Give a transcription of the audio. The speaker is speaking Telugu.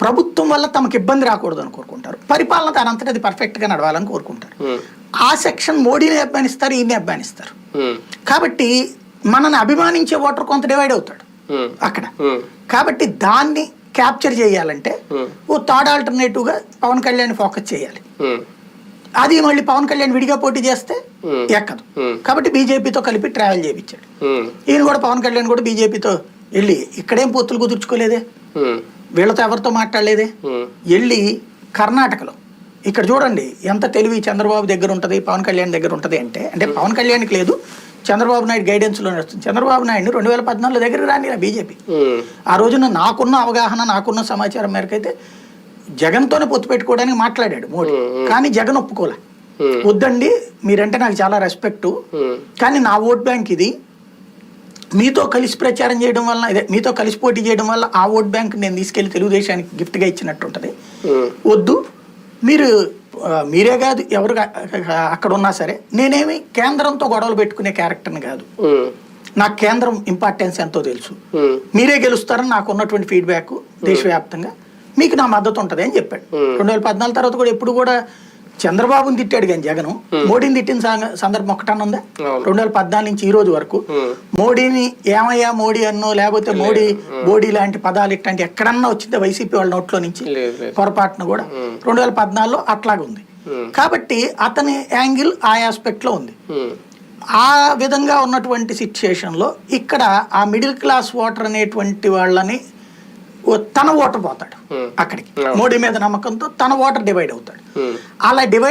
ప్రభుత్వం వల్ల తమకు ఇబ్బంది రాకూడదు అని కోరుకుంటారు. పరిపాలన దానంతటి అది పర్ఫెక్ట్గా నడవాలని కోరుకుంటారు. ఆ సెక్షన్ మోడీని అభిమానిస్తారు ఈయన్ని అభిమానిస్తారు. కాబట్టి మనని అభిమానించే ఓటర్ కొంత డివైడ్ అవుతాడు. అక్కడ. కాబట్టి దాన్ని క్యాప్చర్ చేయాలంటే. ఓ థర్డ్ ఆల్టర్నేటివ్గా పవన్ కళ్యాణ్ ఫోకస్ చేయాలి. అది మళ్ళీ పవన్ కళ్యాణ్ విడిగా పోటీ చేస్తే. ఎక్కదు. కాబట్టి బీజేపీతో కలిపి ట్రావెల్ చేయించాడు. ఈయన కూడా పవన్ కళ్యాణ్ కూడా బీజేపీతో వెళ్ళి ఇక్కడేం పొత్తులు కుదుర్చుకోలేదే? వీళ్ళతో ఎవరితో మాట్లాడలేదే? వెళ్ళి కర్ణాటకలో ఇక్కడ చూడండి ఎంత తెలివి చంద్రబాబు దగ్గర ఉంటుంది పవన్ కళ్యాణ్ దగ్గర ఉంటుంది అంటే అంటే పవన్ కళ్యాణ్కి లేదు చంద్రబాబు నాయుడు గైడెన్స్లో నడుస్తుంది చంద్రబాబు నాయుడు రెండు వేల పద్నాలుగులో దగ్గరికి రాని బీజేపీ. ఆ రోజున నాకున్న అవగాహన నాకున్న సమాచారం మేరకు అయితే జగన్తోనే పొత్తు పెట్టుకోవడానికి మాట్లాడాడు మోడీ. కానీ జగన్ ఒప్పుకోలే. వద్దండి మీరంటే నాకు చాలా రెస్పెక్టు కానీ నా ఓట్ బ్యాంక్ ఇది మీతో కలిసి ప్రచారం చేయడం వల్ల ఇదే మీతో కలిసి పోటీ చేయడం వల్ల ఆ ఓట్ బ్యాంక్ నేను తీసుకెళ్ళి తెలుగుదేశానికి గిఫ్ట్గా ఇచ్చినట్టు ఉంటుంది. వద్దు. మీరు మీరే కాదు ఎవరు అక్కడ ఉన్నా సరే నేనేమి కేంద్రంతో గొడవలు పెట్టుకునే క్యారెక్టర్ని కాదు. నాకు కేంద్రం ఇంపార్టెన్స్ ఎంతో తెలుసు. మీరే గెలుస్తారని నాకు ఉన్నటువంటి ఫీడ్బ్యాక్ దేశవ్యాప్తంగా మీకు నా మద్దతు ఉంటుంది అని చెప్పాడు. రెండు వేల పద్నాలుగు తర్వాత కూడా ఎప్పుడు కూడా చంద్రబాబుని తిట్టాడు కానీ జగన్. మోడీని తిట్టిన సందర్భం ఒకటన్నా ఉందా. రెండు వేల పద్నాలుగు నుంచి ఈ రోజు వరకు మోడీని ఏమయ్యా మోడీ అన్నో లేకపోతే మోడీ బోడీ లాంటి పదాలు ఇట్లాంటి ఎక్కడన్నా వచ్చిందే వైసీపీ వాళ్ళ నోట్లో నుంచి? పొరపాటున కూడా. రెండు వేల పద్నాలుగులో అట్లాగే ఉంది. కాబట్టి అతని యాంగిల్ ఆ ఆస్పెక్ట్లో ఉంది. ఆ విధంగా ఉన్నటువంటి సిచ్యుయేషన్లో ఇక్కడ ఆ మిడిల్ క్లాస్ ఓటర్ అనేటువంటి వాళ్ళని తన ఓటర్ పోతాడు. అక్కడికి. మోడీ మీద నమ్మకంతో తన ఓటర్ డివైడ్ అవుతాడు. అలా డివైడ్